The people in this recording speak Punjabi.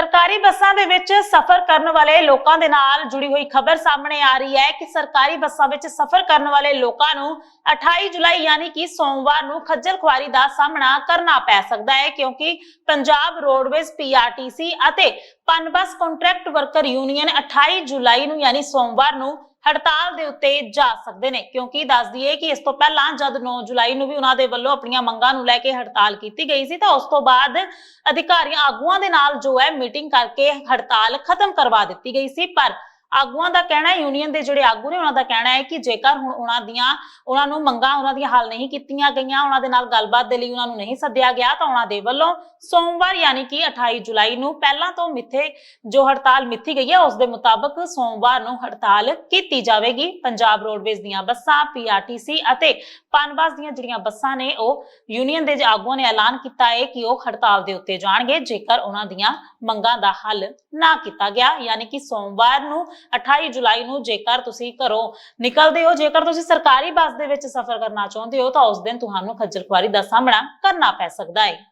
ਸਰਕਾਰੀ ਬੱਸਾਂ ਦੇ ਵਿੱਚ ਸਫ਼ਰ ਕਰਨ ਵਾਲੇ ਲੋਕਾਂ ਦੇ ਨਾਲ ਜੁੜੀ ਹੋਈ ਖਬਰ ਸਾਹਮਣੇ ਆ ਰਹੀ ਹੈ ਕਿ ਸਰਕਾਰੀ ਬੱਸਾਂ ਵਿੱਚ ਸਫ਼ਰ ਕਰਨ ਵਾਲੇ ਲੋਕਾਂ ਨੂੰ 28 ਜੁਲਾਈ ਯਾਨੀ ਕਿ ਸੋਮਵਾਰ ਨੂੰ ਖੱਜਲ ਖੁਆਰੀ ਦਾ ਸਾਹਮਣਾ ਕਰਨਾ ਪੈ ਸਕਦਾ ਹੈ ਕਿਉਂਕਿ ਪੰਜਾਬ ਰੋਡਵੇਜ਼, ਪੀਆਰਟੀਸੀ ਅਤੇ ਪਨਬਸ ਕੰਟਰੈਕਟ ਵਰਕਰ ਯੂਨੀਅਨ 28 ਜੁਲਾਈ ਨੂੰ ਯਾਨੀ ਸੋਮਵਾਰ ਨੂੰ ਹੜਤਾਲ ਦੇ ਉੱਤੇ ਜਾ ਸਕਦੇ ਨੇ। ਕਿਉਂਕਿ ਦੱਸ ਦਈਏ ਕਿ ਇਸ ਤੋਂ ਪਹਿਲਾਂ ਜਦ 9 ਜੁਲਾਈ ਨੂੰ ਵੀ ਉਹਨਾਂ ਦੇ ਵੱਲੋਂ ਆਪਣੀਆਂ ਮੰਗਾਂ ਨੂੰ ਲੈ ਕੇ ਹੜਤਾਲ ਕੀਤੀ ਗਈ ਸੀ, ਤਾਂ ਉਸ ਤੋਂ ਬਾਅਦ ਅਧਿਕਾਰੀਆਂ ਆਗੂਆਂ ਦੇ ਨਾਲ ਜੋ ਹੈ ਮੀਟਿੰਗ ਕਰਕੇ ਹੜਤਾਲ ਖਤਮ ਕਰਵਾ ਦਿੱਤੀ ਗਈ ਸੀ। ਪਰ ਆਗੂਆਂ ਦਾ ਕਹਿਣਾ ਯੂਨੀਅਨ ਦੇ ਜਿਹੜੇ ਆਗੂ ਨੇ, ਉਹਨਾਂ ਦਾ ਕਹਿਣਾ ਹੈ ਕਿ ਜੇਕਰ ਹੁਣ ਉਹਨਾਂ ਦੀਆਂ, ਉਹਨਾਂ ਨੂੰ ਮੰਗਾਂ ਉਹਨਾਂ ਦੀਆਂ ਹੱਲ ਨਹੀਂ ਕੀਤੀਆਂ ਗਈਆਂ, ਉਹਨਾਂ ਦੇ ਨਾਲ ਗੱਲਬਾਤ ਦੇ ਲਈ ਉਹਨਾਂ ਨੂੰ ਨਹੀਂ ਸੱਦਿਆ ਗਿਆ, ਤਾਂ ਉਹਨਾਂ ਦੇ ਵੱਲੋਂ ਸੋਮਵਾਰ ਯਾਨੀ ਕਿ 28 ਜੁਲਾਈ ਨੂੰ ਪਹਿਲਾਂ ਤੋਂ ਮਿੱਥੇ, ਜੋ ਹੜਤਾਲ ਮਿੱਥੀ ਗਈ ਹੈ, ਉਸ ਦੇ ਮੁਤਾਬਕ ਸੋਮਵਾਰ ਨੂੰ ਹੜਤਾਲ ਕੀਤੀ ਜਾਵੇਗੀ। ਪੰਜਾਬ ਰੋਡਵੇਜ਼ ਦੀਆਂ ਬੱਸਾਂ ਪੀਆਰਟੀਸੀ ਅਤੇ ਪਨਬਸ ਦੀਆਂ ਜਿਹੜੀਆਂ ਬੱਸਾਂ ਨੇ, ਉਹ ਯੂਨੀਅਨ ਦੇ ਆਗੂਆਂ ਨੇ ਐਲਾਨ ਕੀਤਾ ਹੈ ਕਿ ਉਹ ਹੜਤਾਲ ਦੇ ਉੱਤੇ ਜਾਣਗੇ, ਜੇਕਰ ਉਹਨਾਂ ਦੀਆਂ ਮੰਗਾਂ ਦਾ ਹੱਲ ਨਾ ਕੀਤਾ ਗਿਆ। ਯਾਨੀ ਕਿ ਸੋਮਵਾਰ ਨੂੰ 28 ਜੁਲਾਈ ਨੂੰ ਜੇਕਰ ਤੁਸੀਂ ਘਰੋਂ ਨਿਕਲਦੇ ਹੋ, ਜੇਕਰ ਤੁਸੀਂ ਸਰਕਾਰੀ ਬੱਸ ਦੇ ਵਿੱਚ ਸਫ਼ਰ ਕਰਨਾ ਚਾਹੁੰਦੇ ਹੋ, ਤਾਂ ਉਸ ਦਿਨ ਤੁਹਾਨੂੰ ਖੱਜਲ ਖੁਆਰੀ ਦਾ ਸਾਹਮਣਾ ਕਰਨਾ ਪੈ ਸਕਦਾ ਹੈ।